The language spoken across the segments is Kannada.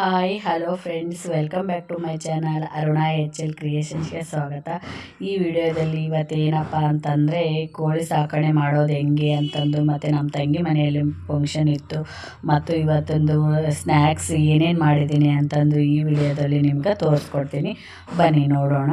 Hi hello friends. Welcome back to my channel Aruna H L ಕ್ರಿಯೇಷನ್ಸ್ಗೆ ಸ್ವಾಗತ. ಈ ವಿಡಿಯೋದಲ್ಲಿ ಇವತ್ತೇನಪ್ಪ ಅಂತಂದರೆ ಕೋಳಿ ಸಾಕಣೆ ಮಾಡೋದು ಹೆಂಗೆ ಅಂತಂದು ಮತ್ತು ನಮ್ಮ ತಂಗಿ ಮನೆಯಲ್ಲಿ ಫಂಕ್ಷನ್ ಇತ್ತು. ಮತ್ತು ಇವತ್ತೊಂದು ಸ್ನ್ಯಾಕ್ಸ್ ಏನೇನು ಮಾಡಿದ್ದೀನಿ ಅಂತಂದು ಈ ವಿಡಿಯೋದಲ್ಲಿ ನಿಮ್ಗೆ ತೋರಿಸ್ಕೊಡ್ತೀನಿ. ಬನ್ನಿ ನೋಡೋಣ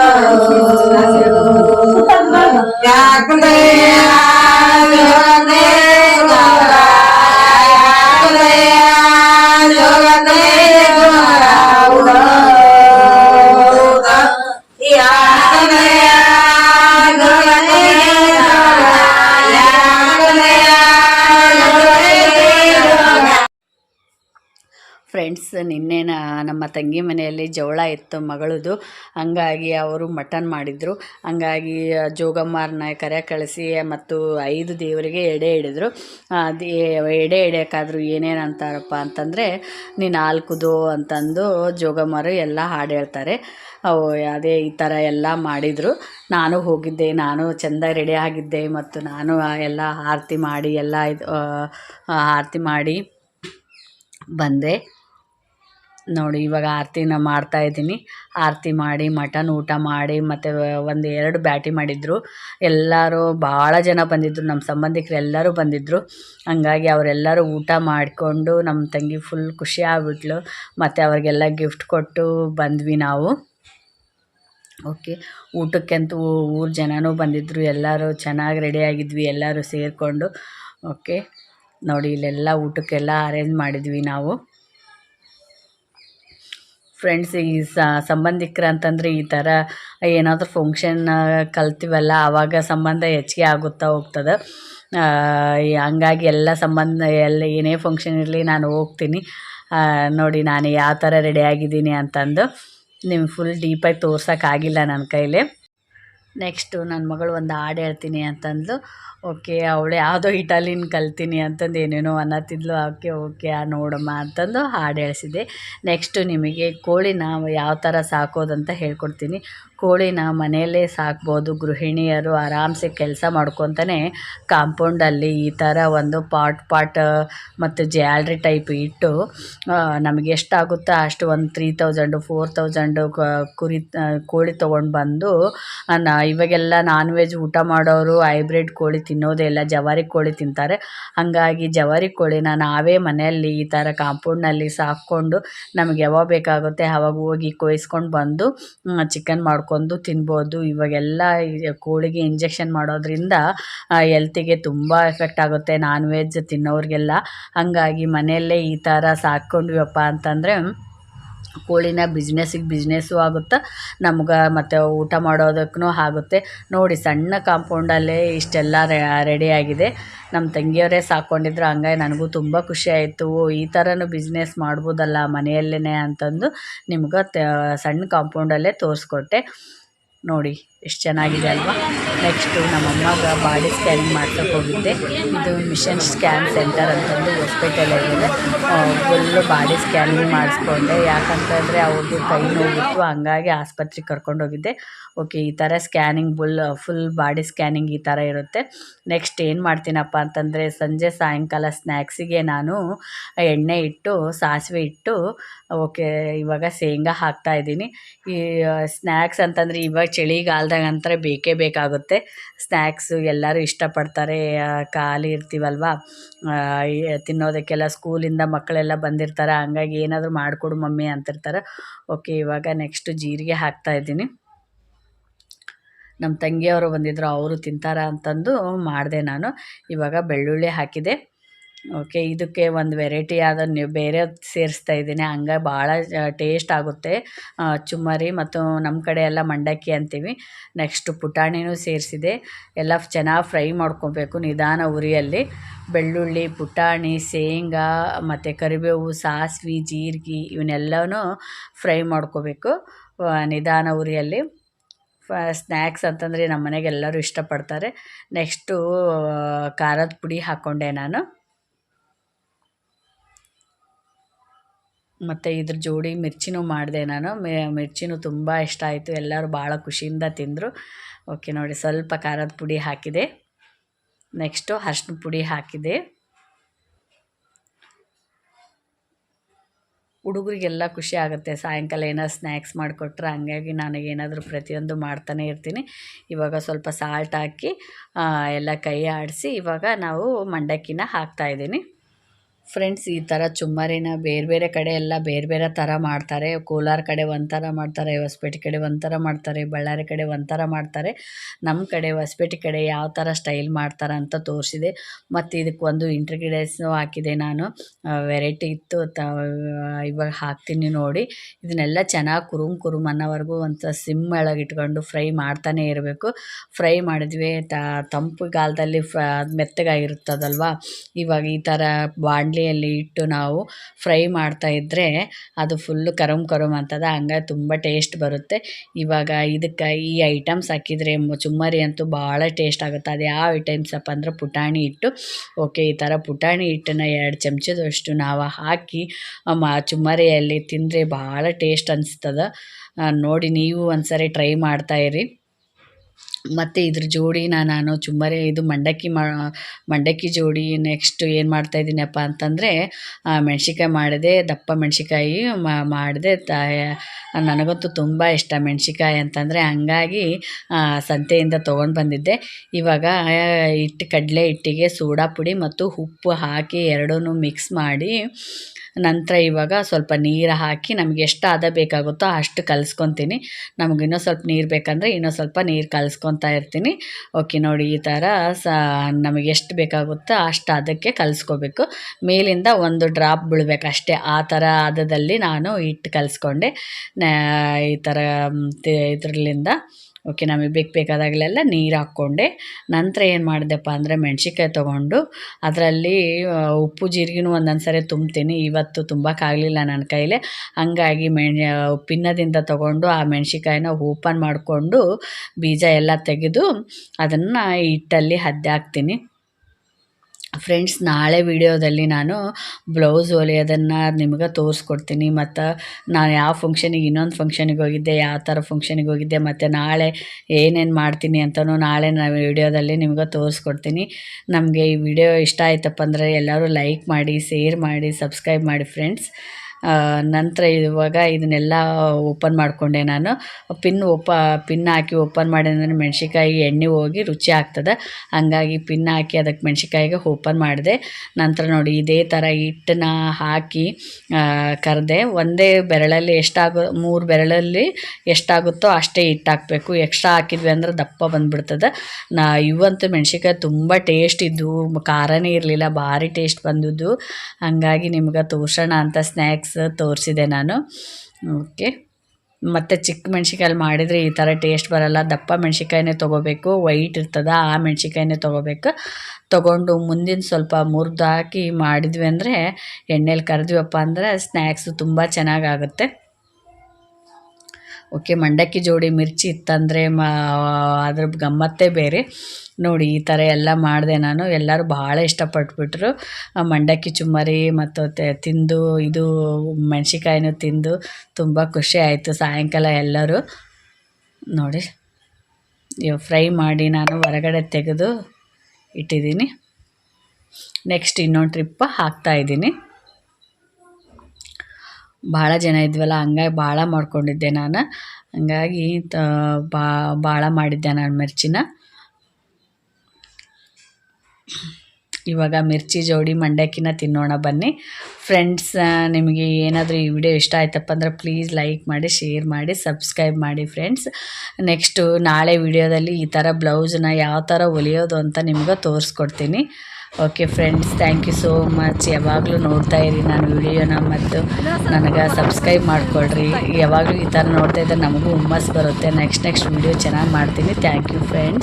ಫ್ರೆಂಡ್ಸ್, ನಿನ್ನೆ ನಮ್ಮ ತಂಗಿ ಮನೆಯಲ್ಲಿ ಜವಳ ಇತ್ತು ಮಗಳದು ಹಂಗಾಗಿ ಅವರು ಮಟನ್ ಮಾಡಿದರು. ಹಂಗಾಗಿ ಜೋಗಮ್ಮರನ್ನ ಕರೆ ಕಳಿಸಿ ಮತ್ತು ಐದು ದೇವರಿಗೆ ಎಡೆ ಹಿಡಿದ್ರು. ಅದು ಎಡೆ ಹಿಡಿಯೋಕ್ಕಾದ್ರೂ ಏನೇನು ಅಂತಾರಪ್ಪ ಅಂತಂದರೆ ನೀನು ನಾಲ್ಕುದು ಅಂತಂದು ಜೋಗಮ್ಮರು ಎಲ್ಲ ಹಾಡು ಹೇಳ್ತಾರೆ. ಅವು ಅದೇ ಈ ಥರ ಎಲ್ಲ ಮಾಡಿದರು. ನಾನು ಹೋಗಿದ್ದೆ, ನಾನು ಚೆಂದ ರೆಡಿ ಆಗಿದ್ದೆ ಮತ್ತು ನಾನು ಎಲ್ಲ ಆರತಿ ಮಾಡಿ, ಎಲ್ಲ ಇದು ಆರತಿ ಮಾಡಿ ಬಂದೆ. ನೋಡಿ, ಇವಾಗ ಆರತಿನ ಮಾಡ್ತಾ ಇದ್ದೀನಿ. ಆರತಿ ಮಾಡಿ, ಮಟನ್ ಊಟ ಮಾಡಿ, ಮತ್ತು ಒಂದು ಎರಡು ಬ್ಯಾಟಿ ಮಾಡಿದ್ರು. ಎಲ್ಲರೂ ಭಾಳ ಜನ ಬಂದಿದ್ದರು ನಮ್ಮ ಸಂಬಂಧಿಕರು ಎಲ್ಲರೂ ಬಂದಿದ್ದರು ಹಂಗಾಗಿ ಅವರೆಲ್ಲರೂ ಊಟ ಮಾಡಿಕೊಂಡು ನಮ್ಮ ತಂಗಿ ಫುಲ್ ಖುಷಿ ಆಗ್ಬಿಟ್ಲು. ಮತ್ತು ಅವ್ರಿಗೆಲ್ಲ ಗಿಫ್ಟ್ ಕೊಟ್ಟು ಬಂದ್ವಿ ನಾವು. ಓಕೆ ಊಟಕ್ಕಂತೂ ಊರು ಜನನೂ ಬಂದಿದ್ದರು ಎಲ್ಲರೂ ಚೆನ್ನಾಗಿ ರೆಡಿಯಾಗಿದ್ವಿ ಎಲ್ಲರೂ ಸೇರಿಕೊಂಡು. ಓಕೆ ನೋಡಿ, ಇಲ್ಲೆಲ್ಲ ಊಟಕ್ಕೆಲ್ಲ ಅರೇಂಜ್ ಮಾಡಿದ್ವಿ ನಾವು. ಫ್ರೆಂಡ್ಸ್ ಈ ಸಂಬಂಧಿಕರ ಅಂತಂದರೆ ಈ ಥರ ಏನಾದರೂ ಫಂಕ್ಷನ್ ಕಲ್ತೀವಲ್ಲ ಆವಾಗ ಸಂಬಂಧ ಹೆಚ್ಚಿಗೆ ಆಗುತ್ತಾ ಹೋಗ್ತದೆ. ಹಂಗಾಗಿ ಎಲ್ಲ ಸಂಬಂಧ, ಎಲ್ಲ ಏನೇ ಫಂಕ್ಷನ್ ಇರಲಿ ನಾನು ಹೋಗ್ತೀನಿ. ನೋಡಿ ನಾನು ಯಾವ ಥರ ರೆಡಿ ಆಗಿದ್ದೀನಿ ಅಂತಂದು ನಿಮ್ಗೆ ಫುಲ್ ಡೀಪಾಗಿ ತೋರ್ಸೋಕ್ಕಾಗಿಲ್ಲ ನನ್ನ ಕೈಲಿ. ನೆಕ್ಸ್ಟು ನನ್ನ ಮಗಳು ಒಂದು ಹಾಡು ಹೇಳ್ತೀನಿ ಅಂತಂದ್ಲು. ಓಕೆ, ಅವಳು ಯಾವುದೋ ಇಟಾಲಿಯನ್ ಕಲ್ತೀನಿ ಅಂತಂದು ಏನೇನೋ ಅನ್ನತ್ತಿದ್ಲು. ಓಕೆ ಓಕೆ, ಆ ನೋಡಮ್ಮ ಅಂತಂದು ಹಾಡು ಹೇಳಿಸಿದೆ ನೆಕ್ಸ್ಟು ನಿಮಗೆ ಕೋಳಿನ ಯಾವ ಥರ ಸಾಕೋದಂತ ಹೇಳ್ಕೊಡ್ತೀನಿ. ಕೋಳಿನ ಮನೆಯಲ್ಲೇ ಸಾಕ್ಬೋದು. ಗೃಹಿಣಿಯರು ಆರಾಮ್ಸೆ ಕೆಲಸ ಮಾಡ್ಕೊತಾನೆ ಕಾಂಪೌಂಡಲ್ಲಿ ಈ ಥರ ಒಂದು ಪಾಟ್ ಪಾಟ್ ಮತ್ತು ಜ್ಯಾಲ್ರಿ ಟೈಪ್ ಇಟ್ಟು ನಮಗೆ ಎಷ್ಟಾಗುತ್ತೋ ಅಷ್ಟು ಒಂದು ತ್ರೀ ತೌಸಂಡು, ಫೋರ್ ತೌಸಂಡು ಕುರಿ ಕೋಳಿ ತೊಗೊಂಡು ಬಂದು ನಾ ಇವಾಗೆಲ್ಲ ನಾನ್ ವೆಜ್ ಊಟ ಮಾಡೋರು ಹೈಬ್ರಿಡ್ ಕೋಳಿ ತಿನ್ನೋದೇ ಇಲ್ಲ, ಜವಾರಿ ಕೋಳಿ ತಿಂತಾರೆ. ಹಾಗಾಗಿ ಜವಾರಿ ಕೋಳಿನ ನಾವೇ ಮನೆಯಲ್ಲಿ ಈ ಥರ ಕಾಂಪೌಂಡ್ನಲ್ಲಿ ಸಾಕ್ಕೊಂಡು ನಮಗೆ ಯಾವಾಗ ಬೇಕಾಗುತ್ತೆ ಆವಾಗ ಹೋಗಿ ಕೊಯ್ಸ್ಕೊಂಡು ಬಂದು ಚಿಕನ್ ಮಾಡ್ಕೊಂಡು ತಿನ್ಬೋದು. ಇವಾಗೆಲ್ಲ ಕೋಳಿಗೆ ಇಂಜೆಕ್ಷನ್ ಮಾಡೋದ್ರಿಂದ ಎಲ್ತಿಗೆ ತುಂಬ ಎಫೆಕ್ಟ್ ಆಗುತ್ತೆ. ನಾನ್ ವೆಜ್ ತಿನ್ನೋರಿಗೆಲ್ಲ. ಹಾಗಾಗಿ ಮನೆಯಲ್ಲೇ ಈ ಥರ ಸಾಕ್ಕೊಂಡ್ವಿಯಪ್ಪ ಅಂತಂದರೆ ಕೋಳಿನ ಬಿಸ್ನೆಸ್ಸಿಗೆ ಬಿಸ್ನೆಸ್ಸು ಆಗುತ್ತೆ, ನಮ್ಗೆ ಮತ್ತು ಊಟ ಮಾಡೋದಕ್ಕೂ ಆಗುತ್ತೆ. ನೋಡಿ, ಸಣ್ಣ ಕಾಂಪೌಂಡಲ್ಲೇ ಇಷ್ಟೆಲ್ಲ ರೆಡಿ ಆಗಿದೆ. ನಮ್ಮ ತಂಗಿಯವರೇ ಸಾಕೊಂಡಿದ್ರು, ಹಂಗಾಗಿ ನನಗೂ ತುಂಬ ಖುಷಿ ಆಯಿತು. ಈ ಥರನೂ ಬಿಸ್ನೆಸ್ ಮಾಡ್ಬೋದಲ್ಲ ಮನೆಯಲ್ಲೇ ಅಂತಂದು ನಿಮ್ಗೆ ಸಣ್ಣ ಕಾಂಪೌಂಡಲ್ಲೇ ತೋರಿಸ್ಕೊಟ್ಟೆ. ನೋಡಿ ಎಷ್ಟು ಚೆನ್ನಾಗಿದೆ ಅಲ್ವಾ? ನೆಕ್ಸ್ಟು ನಮ್ಮ ಅಮ್ಮಗೆ ಬಾಡಿ ಸ್ಕ್ಯಾನಿಂಗ್ ಮಾಡ್ಸೋಕೆ ಹೋಗಿದ್ದೆ. ಇದು ಮಿಷನ್ ಸ್ಕ್ಯಾನ್ ಸೆಂಟರ್ ಅಂತಂದು ಹೊಸ್ಪೇಟೆಯಲ್ಲಿದೆ ಫುಲ್ಲು ಬಾಡಿ ಸ್ಕ್ಯಾನಿಂಗ್ ಮಾಡಿಸ್ಕೊಂಡೆ. ಯಾಕಂತಂದರೆ ಅವ್ರದ್ದು ಕೈ ನೋವಿತ್ತು, ಹಂಗಾಗಿ ಆಸ್ಪತ್ರೆಗೆ ಕರ್ಕೊಂಡು ಹೋಗಿದ್ದೆ. ಓಕೆ ಈ ಥರ ಸ್ಕ್ಯಾನಿಂಗ್ ಬುಲ್ ಫುಲ್ ಬಾಡಿ ಸ್ಕ್ಯಾನಿಂಗ್ ಈ ಥರ ಇರುತ್ತೆ. ನೆಕ್ಸ್ಟ್ ಏನು ಮಾಡ್ತೀನಪ್ಪ ಅಂತಂದರೆ ಸಂಜೆ ಸಾಯಂಕಾಲ ಸ್ನ್ಯಾಕ್ಸಿಗೆ ನಾನು ಎಣ್ಣೆ ಇಟ್ಟು, ಸಾಸಿವೆ ಇಟ್ಟು ಓಕೆ ಇವಾಗ ಶೇಂಗಾ ಹಾಕ್ತಾ ಇದ್ದೀನಿ. ಈ ಸ್ನ್ಯಾಕ್ಸ್ ಅಂತಂದರೆ ಇವಾಗ ಚಳಿಗಾಲದಾಗ ಅಂತಾರೆ ಬೇಕೇ ಬೇಕಾಗುತ್ತೆ. ಸ್ನ್ಯಾಕ್ಸು ಎಲ್ಲರೂ ಇಷ್ಟಪಡ್ತಾರೆ. ಖಾಲಿ ಇರ್ತೀವಲ್ವ? ತಿನ್ನೋದಕ್ಕೆಲ್ಲ ಸ್ಕೂಲಿಂದ ಮಕ್ಕಳೆಲ್ಲ ಬಂದಿರ್ತಾರೆ. ಹಂಗಾಗಿ ಏನಾದರೂ ಮಾಡಿಕೊಡು ಮಮ್ಮಿ ಅಂತಿರ್ತಾರೆ. ಓಕೆ ಇವಾಗ ನೆಕ್ಸ್ಟು ಜೀರಿಗೆ ಹಾಕ್ತಾ ಇದ್ದೀನಿ. ನಮ್ಮ ತಂಗಿಯವರು ಬಂದಿದ್ದರು ಅವರು ತಿಂತಾರ ಅಂತಂದು ಮಾಡಿದೆ ನಾನು. ಇವಾಗ ಬೆಳ್ಳುಳ್ಳಿ ಹಾಕಿದೆ. ಓಕೆ ಇದಕ್ಕೆ ಒಂದು ವೆರೈಟಿ ಆದ ನೀವು ಬೇರೆ ಸೇರಿಸ್ತಾ ಇದ್ದೀನಿ. ಹಂಗೆ ಭಾಳ ಟೇಸ್ಟ್ ಆಗುತ್ತೆ. ಚುಮ್ಮರಿ ಮತ್ತು ನಮ್ಮ ಕಡೆ ಎಲ್ಲ ಮಂಡಕ್ಕಿ ಅಂತೀವಿ. ನೆಕ್ಸ್ಟು ಪುಟಾಣಿನೂ ಸೇರಿಸಿದೆ. ಎಲ್ಲ ಚೆನ್ನಾಗಿ ಫ್ರೈ ಮಾಡ್ಕೊಬೇಕು ನಿಧಾನ ಉರಿಯಲ್ಲಿ. ಬೆಳ್ಳುಳ್ಳಿ, ಪುಟಾಣಿ, ಶೇಂಗಾ, ಮತ್ತು ಕರಿಬೇವು, ಸಾಸಿವೆ, ಜೀರಿಗೆ ಇವನ್ನೆಲ್ಲನೂ ಫ್ರೈ ಮಾಡ್ಕೋಬೇಕು ನಿಧಾನ ಉರಿಯಲ್ಲಿ. ಸ್ನ್ಯಾಕ್ಸ್ ಅಂತಂದರೆ ನಮ್ಮ ಮನೆಗೆ ಎಲ್ಲರೂ ಇಷ್ಟಪಡ್ತಾರೆ. ನೆಕ್ಸ್ಟು ಖಾರದ ಪುಡಿ ಹಾಕ್ಕೊಂಡೆ ನಾನು. ಮತ್ತು ಇದ್ರ ಜೋಡಿ ಮಿರ್ಚಿನೂ ಮಾಡಿದೆ ನಾನು. ಮಿರ್ಚಿನೂ ತುಂಬ ಇಷ್ಟ ಆಯಿತು. ಎಲ್ಲರೂ ಭಾಳ ಖುಷಿಯಿಂದ ತಿಂದರು. ಓಕೆ, ನೋಡಿ, ಸ್ವಲ್ಪ ಖಾರದ ಪುಡಿ ಹಾಕಿದೆ. ನೆಕ್ಸ್ಟು ಅರ್ಶಿನ ಪುಡಿ ಹಾಕಿದೆ. ಹುಡುಗರಿಗೆಲ್ಲ ಖುಷಿ ಆಗುತ್ತೆ. ಸಾಯಂಕಾಲ ಏನಾದ್ರು ಸ್ನ್ಯಾಕ್ಸ್ ಮಾಡಿಕೊಟ್ರೆ ಹಂಗಾಗಿ ನನಗೇನಾದರೂ ಪ್ರತಿಯೊಂದು ಮಾಡ್ತಾನೆ ಇರ್ತೀನಿ. ಇವಾಗ ಸ್ವಲ್ಪ ಸಾಲ್ಟ್ ಹಾಕಿ ಎಲ್ಲ ಕೈ ಆಡಿಸಿ ಇವಾಗ ನಾವು ಮಂಡಕ್ಕಿನ ಹಾಕ್ತಾಯಿದ್ದೀನಿ ಫ್ರೆಂಡ್ಸ್, ಈ ಥರ ಚುಮ್ಮರಿನ ಬೇರೆ ಬೇರೆ ಕಡೆ ಎಲ್ಲ ಬೇರೆ ಬೇರೆ ಥರ ಮಾಡ್ತಾರೆ. ಕೋಲಾರ ಕಡೆ ಒಂಥರ ಮಾಡ್ತಾರೆ, ಹೊಸಪೇಟೆ ಕಡೆ ಒಂಥರ ಮಾಡ್ತಾರೆ, ಬಳ್ಳಾರಿ ಕಡೆ ಒಂಥರ ಮಾಡ್ತಾರೆ. ನಮ್ಮ ಕಡೆ ಹೊಸಪೇಟೆ ಕಡೆ ಯಾವ ಥರ ಸ್ಟೈಲ್ ಮಾಡ್ತಾರೆ ಅಂತ ತೋರಿಸಿದೆ. ಮತ್ತು ಇದಕ್ಕೆ ಒಂದು ಇಂಟ್ರಿಗ್ರೇಟ್ಸ್ನು ಹಾಕಿದೆ ನಾನು. ವೆರೈಟಿ ಇತ್ತು. ತ, ಇವಾಗ ಹಾಕ್ತೀನಿ ನೋಡಿ. ಇದನ್ನೆಲ್ಲ ಚೆನ್ನಾಗಿ ಕುರುಮ್ ಕುರುಮ್ ಅನ್ನೋವರೆಗೂ ಒಂಥರ ಸಿಮ್ ಒಳಗೆ ಇಟ್ಕೊಂಡು ಫ್ರೈ ಮಾಡ್ತಾನೆ ಇರಬೇಕು. ಫ್ರೈ ಮಾಡಿದ್ವಿ. ತ ತಂಪುಗಾಲದಲ್ಲಿ ಫ ಮೆತ್ತಗಾಗಿರುತ್ತದಲ್ವ? ಇವಾಗ ಈ ಥರ ಬಾಣಲಿಯಲ್ಲಿ ಇಟ್ಟು ನಾವು ಫ್ರೈ ಮಾಡ್ತಾ ಇದ್ದರೆ ಅದು ಫುಲ್ಲು ಕರಮ್ ಕರಮ್ ಅಂತದ, ಹಂಗಾಗಿ ತುಂಬ ಟೇಸ್ಟ್ ಬರುತ್ತೆ. ಇವಾಗ ಇದಕ್ಕೆ ಈ ಐಟಮ್ಸ್ ಹಾಕಿದರೆ ಚುಮ್ಮರಿ ಅಂತೂ ಭಾಳ ಟೇಸ್ಟ್ ಆಗುತ್ತೆ. ಅದು ಯಾವ ಐಟಮ್ಸ್ ಅಪ್ಪ ಅಂದ್ರೆ ಪುಟಾಣಿ ಹಿಟ್ಟು. ಓಕೆ ಈ ಥರ ಪುಟಾಣಿ ಹಿಟ್ಟನ್ನು ಎರಡು ಚಮಚದಷ್ಟು ನಾವು ಹಾಕಿ ಚುಮ್ಮರಿಯಲ್ಲಿ ತಿಂದರೆ ಭಾಳ ಟೇಸ್ಟ್ ಅನಿಸ್ತದ. ನೋಡಿ ನೀವು ಒಂದ್ಸರಿ ಟ್ರೈ ಮಾಡ್ತಾಯಿರಿ ಮತ್ತು ಇದ್ರ ಜೋಡಿನ ನಾನು ಚುಮ್ಮರೆ ಇದು ಮಂಡಕ್ಕಿ ಮಾ ಮಂಡಕ್ಕಿ ಜೋಡಿ ನೆಕ್ಸ್ಟ್ ಏನು ಮಾಡ್ತಾಯಿದ್ದೀನಪ್ಪ ಅಂತಂದರೆ ಮೆಣ್ಸಿನ್ಕಾಯಿ ಮಾಡಿದೆ, ದಪ್ಪ ಮೆಣ್ಸಿನ್ಕಾಯಿ ಮಾಡಿದೆ. ತ ನನಗಂತೂ ತುಂಬ ಇಷ್ಟ ಮೆಣ್ಸಿನ್ಕಾಯಿ ಅಂತಂದರೆ, ಹಂಗಾಗಿ ಸಂತೆಯಿಂದ ತೊಗೊಂಡು ಬಂದಿದ್ದೆ. ಇವಾಗ ಹಿಟ್ಟು ಕಡಲೆ ಹಿಟ್ಟಿಗೆ ಸೋಡಾ ಪುಡಿ ಮತ್ತು ಉಪ್ಪು ಹಾಕಿ ಎರಡೂ ಮಿಕ್ಸ್ ಮಾಡಿ ನಂತರ ಇವಾಗ ಸ್ವಲ್ಪ ನೀರು ಹಾಕಿ ನಮಗೆ ಎಷ್ಟು ಹದ ಬೇಕಾಗುತ್ತೋ ಅಷ್ಟು ಕಲಿಸ್ಕೊತೀನಿ. ನಮ್ಗೆ ಇನ್ನೂ ಸ್ವಲ್ಪ ನೀರು ಬೇಕಂದರೆ ಇನ್ನೂ ಸ್ವಲ್ಪ ನೀರು ಕಲಿಸ್ಕೊತಾ ಇರ್ತೀನಿ. ಓಕೆ, ನೋಡಿ ಈ ಥರ ಸ, ನಮಗೆ ಎಷ್ಟು ಬೇಕಾಗುತ್ತೋ ಅಷ್ಟು ಅದಕ್ಕೆ ಕಲಿಸ್ಕೋಬೇಕು. ಮೇಲಿಂದ ಒಂದು ಡ್ರಾಪ್ ಬೀಳ್ಬೇಕಷ್ಟೇ ಆ ಥರ ಅದದಲ್ಲಿ ನಾನು ಹಿಟ್ಟು ಕಲಿಸ್ಕೊಂಡೆ. ಈ ಥರ ಇದರಲ್ಲಿಂದ ಓಕೆ ನಮಗೆ ಬೇಕು ಬೇಕಾದಾಗಲೆಲ್ಲ ನೀರು ಹಾಕ್ಕೊಂಡೆ. ನಂತರ ಏನು ಮಾಡಿದೆಪ್ಪ ಅಂದರೆ ಮೆಣ್ಸಿನ್ಕಾಯಿ ತೊಗೊಂಡು ಅದರಲ್ಲಿ ಉಪ್ಪು ಜೀರಿಗೆನೂ ಒಂದೊಂದು ಸರಿ ತುಂಬ್ತೀನಿ. ಇವತ್ತು ತುಂಬಕ್ಕಾಗಲಿಲ್ಲ ನನ್ನ ಕೈಲಿ. ಹಂಗಾಗಿ ಮೆಣ ಪಿನ್ನದಿಂದ ತೊಗೊಂಡು ಆ ಮೆಣ್ಸಿನ್ಕಾಯಿನ ಓಪನ್ ಮಾಡಿಕೊಂಡು ಬೀಜ ಎಲ್ಲ ತೆಗೆದು ಅದನ್ನು ಹಿಟ್ಟಲ್ಲಿ ಹದ್ದಾಕ್ತೀನಿ ಫ್ರೆಂಡ್ಸ್ ನಾಳೆ ವಿಡಿಯೋದಲ್ಲಿ ನಾನು ಬ್ಲೌಸ್ ಹೊಲಿಯೋದನ್ನು ನಿಮ್ಗೆ ತೋರಿಸ್ಕೊಡ್ತೀನಿ. ಮತ್ತು ನಾನು ಯಾವ ಫಂಕ್ಷನಿಗೆ ಇನ್ನೊಂದು ಫಂಕ್ಷನಿಗೆ ಹೋಗಿದ್ದೆ, ಯಾವ ಥರ ಫಂಕ್ಷನಿಗೆ ಹೋಗಿದ್ದೆ, ಮತ್ತು ನಾಳೆ ಏನೇನು ಮಾಡ್ತೀನಿ ಅಂತಲೂ ನಾಳೆ ನಾನು ವಿಡಿಯೋದಲ್ಲಿ ನಿಮ್ಗೆ ತೋರಿಸ್ಕೊಡ್ತೀನಿ. ನಮಗೆ ಈ ವಿಡಿಯೋ ಇಷ್ಟ ಆಯ್ತಪ್ಪ ಅಂದರೆ ಎಲ್ಲರೂ ಲೈಕ್ ಮಾಡಿ ಶೇರ್ ಮಾಡಿ ಸಬ್ಸ್ಕ್ರೈಬ್ ಮಾಡಿ ಫ್ರೆಂಡ್ಸ್ ನಂತರ ಇವಾಗ ಇದನ್ನೆಲ್ಲ ಓಪನ್ ಮಾಡಿಕೊಂಡೆ ನಾನು. ಪಿನ್ ಓಪ ಪಿನ್ ಹಾಕಿ ಓಪನ್ ಮಾಡಿದ್ರೆ ಮೆಣಸಿಕಾಯಿ ಎಣ್ಣೆ ಹೋಗಿ ರುಚಿ ಆಗ್ತದೆ. ಹಂಗಾಗಿ ಪಿನ್ ಹಾಕಿ ಅದಕ್ಕೆ ಮೆಣ್ಸಿಕಾಯಿಗೆ ಓಪನ್ ಮಾಡಿದೆ. ನಂತರ ನೋಡಿ ಇದೇ ಥರ ಹಿಟ್ಟನ್ನ ಹಾಕಿ ಕರೆದೆ. ಒಂದೇ ಬೆರಳಲ್ಲಿ ಎಷ್ಟಾಗೋ, ಮೂರು ಬೆರಳಲ್ಲಿ ಎಷ್ಟಾಗುತ್ತೋ ಅಷ್ಟೇ ಹಿಟ್ಟು ಹಾಕಬೇಕು. ಎಕ್ಸ್ಟ್ರಾ ಹಾಕಿದ್ವಿ ಅಂದ್ರೆ ದಪ್ಪ ಬಂದುಬಿಡ್ತದೆ. ನಾ, ಇವಂತೂ ಮೆಣ್ಸಿನ್ಕಾಯಿ ತುಂಬ ಟೇಸ್ಟ್ ಇದ್ದು ಖಾರನೇ ಇರಲಿಲ್ಲ, ಭಾರಿ ಟೇಸ್ಟ್ ಬಂದಿದ್ದು. ಹಂಗಾಗಿ ನಿಮ್ಗೆ ತೋರ್ಸೋಣ ಅಂತ ಸ್ನ್ಯಾಕ್ಸ್ ತೋರಿಸಿದೆ ನಾನು. ಓಕೆ. ಮತ್ತು ಚಿಕ್ಕ ಮೆಣಸಿಕಾಯಲ್ಲಿ ಮಾಡಿದರೆ ಈ ಥರ ಟೇಸ್ಟ್ ಬರಲ್ಲ. ದಪ್ಪ ಮೆಣ್ಸಿಕಾಯಿನೇ ತೊಗೋಬೇಕು. ವೈಟ್ ಇರ್ತದ, ಆ ಮೆಣ್ಸಿನ್ಕಾಯಿನೇ ತೊಗೋಬೇಕು. ತೊಗೊಂಡು ಮುಂದಿನ ಸ್ವಲ್ಪ ಮುರಿದು ಹಾಕಿ ಮಾಡಿದ್ವಿ ಅಂದರೆ ಎಣ್ಣೆಲಿ ಕರೆದ್ವಪ್ಪ ಅಂದರೆ ಸ್ನ್ಯಾಕ್ಸು ತುಂಬ ಚೆನ್ನಾಗಾಗುತ್ತೆ. ಓಕೆ, ಮಂಡಕ್ಕಿ ಜೋಡಿ ಮಿರ್ಚಿ ಇತ್ತಂದರೆ ಮಾ, ಅದ್ರ ಗಮ್ಮತ್ತೇ ಬೇರೆ. ನೋಡಿ, ಈ ಥರ ಎಲ್ಲ ಮಾಡಿದೆ ನಾನು. ಎಲ್ಲರೂ ಭಾಳ ಇಷ್ಟಪಟ್ಬಿಟ್ರು. ಮಂಡಕ್ಕಿ ಚುಮ್ಮರಿ ಮತ್ತು ತಿಂದು, ಇದು ಮೆಣ್ಸಿನ್ಕಾಯಿನೂ ತಿಂದು ತುಂಬ ಖುಷಿ ಆಯಿತು ಸಾಯಂಕಾಲ ಎಲ್ಲರೂ. ನೋಡಿ, ಇವು ಫ್ರೈ ಮಾಡಿ ನಾನು ಹೊರಗಡೆ ತೆಗೆದು ಇಟ್ಟಿದ್ದೀನಿ. ನೆಕ್ಸ್ಟ್ ಇನ್ನೊಂದು ಟ್ರಿಪ್ಪ ಹಾಕ್ತಾಯಿದ್ದೀನಿ ಭಾಳ ಜನ ಇದ್ವಲ್ಲ, ಹಂಗಾಗಿ ಭಾಳ ಮಾಡ್ಕೊಂಡಿದ್ದೆ ನಾನು. ಹಂಗಾಗಿ, ತ ಭಾಳ ಮಾಡಿದ್ದೆ ನಾನು ಮಿರ್ಚಿನ. ಇವಾಗ ಮಿರ್ಚಿ ಜೋಡಿ ಮಂಡಕ್ಕಿನ ತಿನ್ನೋಣ ಬನ್ನಿ. ಫ್ರೆಂಡ್ಸ್ ನಿಮಗೆ ಏನಾದರೂ ಈ ವಿಡಿಯೋ ಇಷ್ಟ ಆಯ್ತಪ್ಪ ಅಂದ್ರೆ ಪ್ಲೀಸ್ ಲೈಕ್ ಮಾಡಿ ಶೇರ್ ಮಾಡಿ ಸಬ್ಸ್ಕ್ರೈಬ್ ಮಾಡಿ ಫ್ರೆಂಡ್ಸ್ ನೆಕ್ಸ್ಟು ನಾಳೆ ವಿಡಿಯೋದಲ್ಲಿ ಈ ಥರ ಬ್ಲೌಸನ್ನ ಯಾವ ಥರ ಹೊಲಿಯೋದು ಅಂತ ನಿಮ್ಗೆ ತೋರಿಸ್ಕೊಡ್ತೀನಿ. Okay friends thank you so much ಯಾವಾಗಲೂ ನೋಡ್ತಾ ಇರಿ ನಾನು ವಿಡಿಯೋನ ಮತ್ತು ನನಗೆ ಸಬ್ಸ್ಕ್ರೈಬ್ ಮಾಡಿಕೊಡ್ರಿ ಯಾವಾಗಲೂ ಈ ಥರ ನೋಡ್ತಾ ಇದ್ದರೆ ನಮಗೂ ಹುಮ್ಮಸ್ ಬರುತ್ತೆ. ನೆಕ್ಸ್ಟ್ ನೆಕ್ಸ್ಟ್ ವಿಡಿಯೋ ಚೆನ್ನಾಗಿ ಮಾಡ್ತೀನಿ. Thank you friends